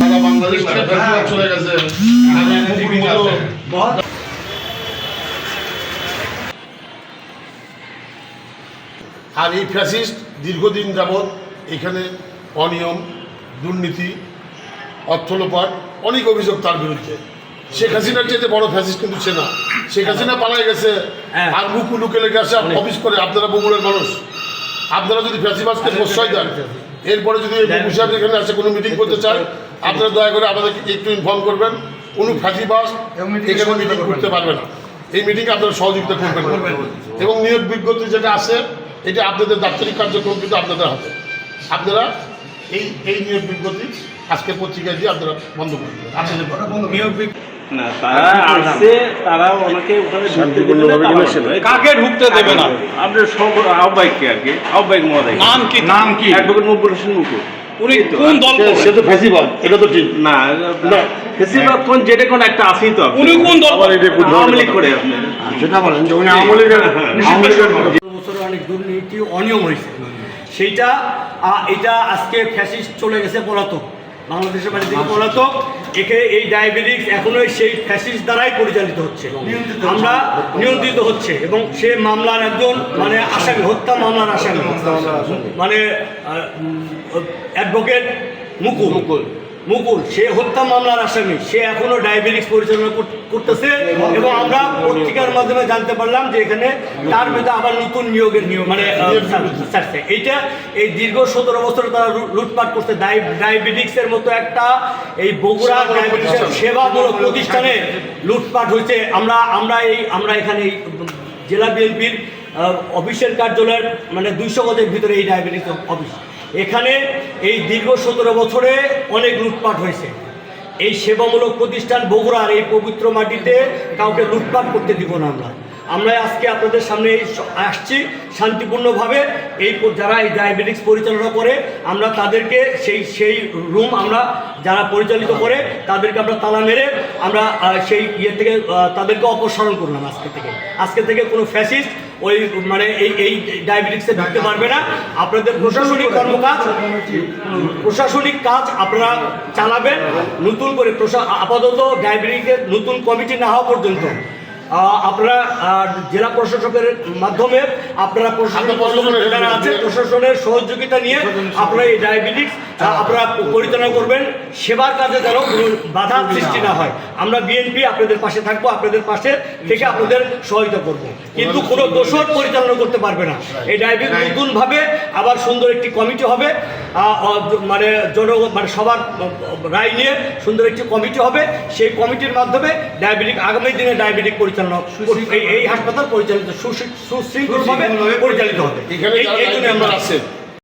সারা বাংলাদেশ চলে গেছে আর এই ফ্যাসিস্ট দীর্ঘদিন যাবৎ এখানে অনিয়ম দুর্নীতি অর্থলোপাট অনেক অভিযোগ তার বিরুদ্ধে। শেখ হাসিনার চেয়ে বড় ফ্যাসিস্ট কিন্তু সে না। শেখ হাসিনা পালাই গেছে হ্যাঁ। আর মুকু লুকে লেগে আসে অফিস করে আপনারা বগুড়ার মানুষ। আপনারা যদি ফ্যাসিবাসকে প্রশ্রয় দেন এরপরে যদি সাহেব এখানে আসে কোনো মিটিং করতে চান আপনারা দয়া করে আমাদেরকে একটু ইনফর্ম করবেন। কোনো ফ্যাসিবাস এখানে মিটিং করতে পারবে না। এই মিটিংয়ে আপনারা সহযোগিতা করবেন। এবং নিয়োগ বিজ্ঞপ্তি যেটা আছে এটা আপনাদের দাপ্তরিক কার্যক্রম কিন্তু আপনাদের হাতে। আপনারা এই এই নিয়োগ বিজ্ঞপ্তি আজকে পত্রিকায় দিয়ে আপনারা বন্ধ করে দেবেন। আপনাদের নিয়োগ না তারা আসছে তারা ওনাকে ওখানে ঢুকতে দিবে না, তারা আসবে। কাকে ঢুকতে দেবে না? আপনার সব আহ্বায়ককে আর কি আহ্বায়ক মহোদয় নাম কি? নাম কি? অ্যাডভোকেট মকবুল হোসেন মুকুল উনি কোন দল সে তো ফ্যাসিবাদ এটা তো ঠিক। না না ফেসিবাদ কোন যেটা কোন একটা আসেই তো উনি কোন দল আবার এটা কোন আওয়ামী লীগ করে আপনি। সেটা বলেন যে উনি আওয়ামী লীগের আওয়ামী লীগের বছরে অনেক দুর্নীতি অনিয়ম হয়েছে। সেইটা এটা আজকে ফ্যাসিস্ট চলে গেছে পলাতক। বাংলাদেশের বাড়ি থেকে পলাতক একে এই ডায়াবেটিক্স এখনও সেই ফ্যাসিস দ্বারাই পরিচালিত হচ্ছে। আমরা নিয়ন্ত্রিত হচ্ছে এবং সে মামলার একজন মানে আসামি হত্যা মামলার আসামি। মানে অ্যাডভোকেট মুকুল। মুকুল। মুকুল সে হত্যা মামলার আসামি সে এখনও ডায়াবেটিক্স পরিচালনা করতেছে এবং আমরা পত্রিকার মাধ্যমে জানতে পারলাম যে এখানে তার মধ্যে আবার নতুন নিয়োগের নিয়োগ মানে ছাড়ছে এইটা এই দীর্ঘ সতেরো বছর তারা লুটপাট করছে। ডায়াবেটিক্সের মতো একটা এই বগুড়া ডায়াবেটিক্সের সেবামূলক প্রতিষ্ঠানে লুটপাট হয়েছে। আমরা আমরা এই আমরা এখানে এই জেলা বিএনপির অফিসের কার্যালয়ের মানে দুইশো গজের ভিতরে এই ডায়াবেটিক্স অফিস। এখানে এই দীর্ঘ সতেরো বছরে অনেক লুটপাট হয়েছে। এই সেবামূলক প্রতিষ্ঠান বগুড়ার এই পবিত্র মাটিতে কাউকে লুটপাট করতে দিব না আমরা। আমরা আজকে আপনাদের সামনে আসছি শান্তিপূর্ণভাবে। এই যারা এই ডায়াবেটিক্স পরিচালনা করে, আমরা তাদেরকে সেই সেই রুম আমরা যারা পরিচালিত করে, তাদেরকে আমরা তালা মেরে আমরা সেই ইয়ে থেকে তাদেরকে অপসারণ করলাম আজকে থেকে। আজকে থেকে কোনো ফ্যাসিস্ট ওই মানে এই এই ডায়াবেটিক্সে ঢুকতে পারবে না। আপনাদের প্রশাসনিক কর্মকাজ, প্রশাসনিক কাজ আপনারা চালাবেন। নতুন করে প্রশা, আপাতত ডায়াবেটিকের নতুন কমিটি না হওয়া পর্যন্ত। আপনারা জেলা প্রশাসকের মাধ্যমে আপনারা প্রশাসন আছে প্রশাসনের সহযোগিতা নিয়ে আপনারা এই ডায়াবেটিক্স আপনারা পরিচালনা করবেন। সেবার কাজে যেন কোনো বাধা সৃষ্টি না হয়। আমরা বিএনপি আপনাদের পাশে থাকব আপনাদের পাশে থেকে আপনাদের সহায়তা করব। কিন্তু কোনো দোষর পরিচালনা করতে পারবে না। এই ডায়াবেটিস নতুনভাবে আবার সুন্দর একটি কমিটি হবে। মানে জন মানে সবার রায় নিয়ে সুন্দর একটি কমিটি হবে। সেই কমিটির মাধ্যমে ডায়াবেটিক আগামী দিনে ডায়াবেটিক পরিচালনা এই এই হাসপাতাল পরিচালিত সুশীল সুশৃঙ্খলভাবে পরিচালিত হবে। এই- এই জন্য আমরা আছে